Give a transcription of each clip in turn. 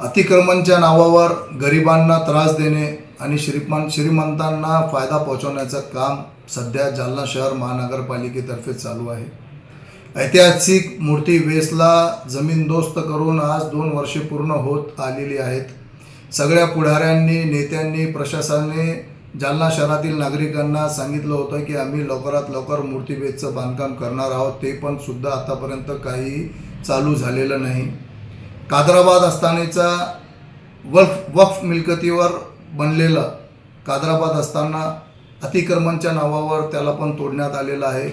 अतिक्रमणच्या नावावर गरिबांना त्रास देणे आणि श्रीमान श्रीमंतांना फायदा पोहोचवण्याचं काम सध्या जालना शहर महानगरपालिकेतर्फे चालू आहे. ऐतिहासिक मूर्ती वेसला जमीनदोस्त करून आज दोन वर्षे पूर्ण होत आलेली आहेत. सगळ्या पुढाऱ्यांनी नेत्यांनी प्रशासनाने जालना शहरातील नागरिकांना सांगितलं होतं की आम्ही लवकरात लवकर मूर्तीवेदचं बांधकाम करणार आहोत. ते पण सुद्धा आतापर्यंत काही चालू झालेलं नाही. कादराबाद असतानेचा वल्फ वक्फ मिल्कतीवर बनलेलं कादराबाद असताना अतिक्रमणच्या नावावर त्याला पण तोडण्यात आलेलं आहे.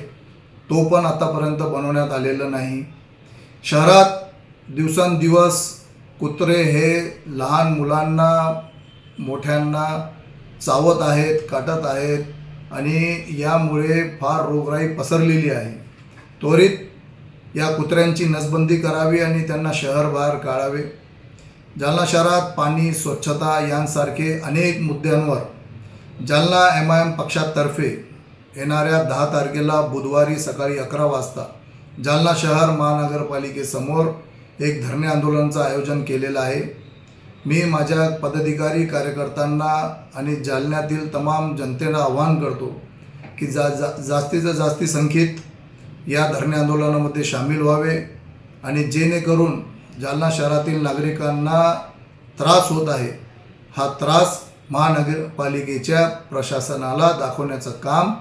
तो पण आतापर्यंत बनवण्यात आलेलं नाही. शहरात दिवसेंदिवस कुत्रे हे लहान मुलांना मोठ्यांना चावत आहेत काटत आहेत आणि यामुळे फार रोगराई पसरलेली आहे. त्वरित या कुत्र्यांची नसबंदी करावी आणि त्यांना शहरबाहेर काढावे. जालना शहरात पाणी स्वच्छता यांसारखे अनेक मुद्द्यांवर जालना एम आय एम पक्षातर्फे येणाऱ्या दहा तारखेला बुधवारी सकाळी अकरा वाजता जालना शहर महानगरपालिकेसमोर एक धरणे आंदोलनाचं आयोजन केलेलं आहे. मी माझ्या पदाधिकारी कार्यकर्त्यांना आणि जालन्यातील तमाम जनतेला आवाहन करतो की जा जा जास्तीत जास्ती संख्येत या धरणे आंदोलनामध्ये सामील व्हावे आणि जेणेकरून जालना शहरातील नागरिकांना त्रास होत आहे हा त्रास महानगरपालिकेच्या प्रशासनाला दाखवण्याचं काम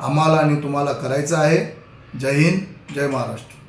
आम्हाला आणि तुम्हाला करायचं आहे. जय हिंद जय महाराष्ट्र.